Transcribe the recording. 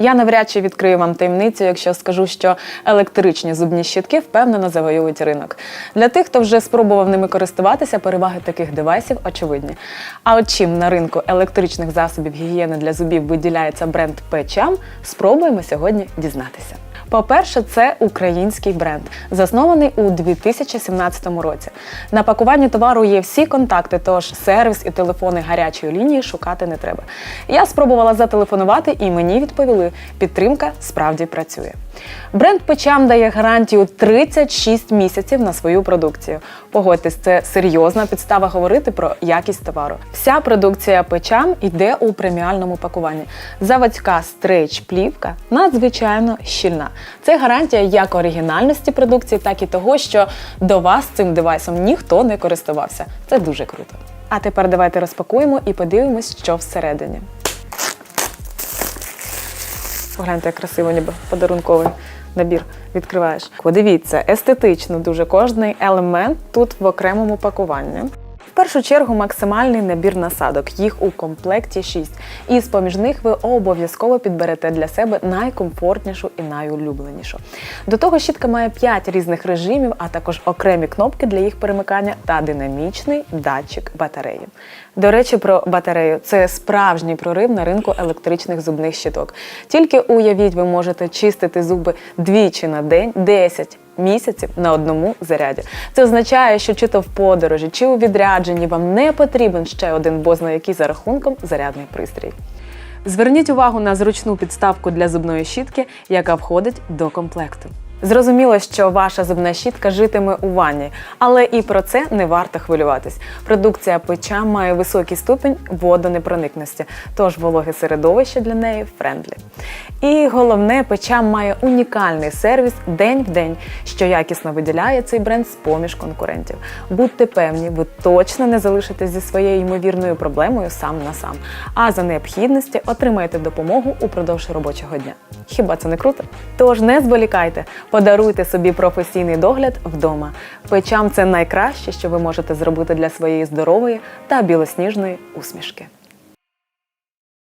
Я навряд чи відкрию вам таємницю, якщо скажу, що електричні зубні щітки впевнено завоюють ринок. Для тих, хто вже спробував ними користуватися, переваги таких девайсів очевидні. А от чим на ринку електричних засобів гігієни для зубів виділяється бренд Печам, спробуємо сьогодні дізнатися. По-перше, це український бренд, заснований у 2017 році. На пакуванні товару є всі контакти, тож сервіс і телефони гарячої лінії шукати не треба. Я спробувала зателефонувати, і мені відповіли, підтримка справді працює. Бренд Печам дає гарантію 36 місяців на свою продукцію. Погодьтесь, це серйозна підстава говорити про якість товару. Вся продукція Печам йде у преміальному пакуванні. Заводська стрейч плівка надзвичайно щільна. Це гарантія як оригінальності продукції, так і того, що до вас цим девайсом ніхто не користувався. Це дуже круто. А тепер давайте розпакуємо і подивимось, що всередині. Погляньте, як красиво, ніби подарунковий набір відкриваєш. Подивіться, естетично дуже кожний елемент тут в окремому пакуванні. Першу чергу максимальний набір насадок, їх у комплекті 6. І з поміж них ви обов'язково підберете для себе найкомфортнішу і найулюбленішу. До того щітка має 5 різних режимів, а також окремі кнопки для їх перемикання та динамічний датчик батареї. До речі, про батарею це справжній прорив на ринку електричних зубних щиток. Тільки уявіть, ви можете чистити зуби двічі на день, 10 місяців на одному заряді. Це означає, що чи то в подорожі, чи у відрядженні вам не потрібен ще один бозна який за рахунком зарядний пристрій. Зверніть увагу на зручну підставку для зубної щітки, яка входить до комплекту. Зрозуміло, що ваша зубна щітка житиме у ванні, але і про це не варто хвилюватись. Продукція печа має високий ступінь водонепроникності, тож вологе середовище для неї френдлі. І головне, печа має унікальний сервіс день в день, що якісно виділяє цей бренд з поміж конкурентів. Будьте певні, ви точно не залишитесь зі своєю ймовірною проблемою сам на сам, а за необхідності отримаєте допомогу упродовж робочого дня. Хіба це не круто? Тож не зволікайте, подаруйте собі професійний догляд вдома. Печам це найкраще, що ви можете зробити для своєї здорової та білосніжної усмішки.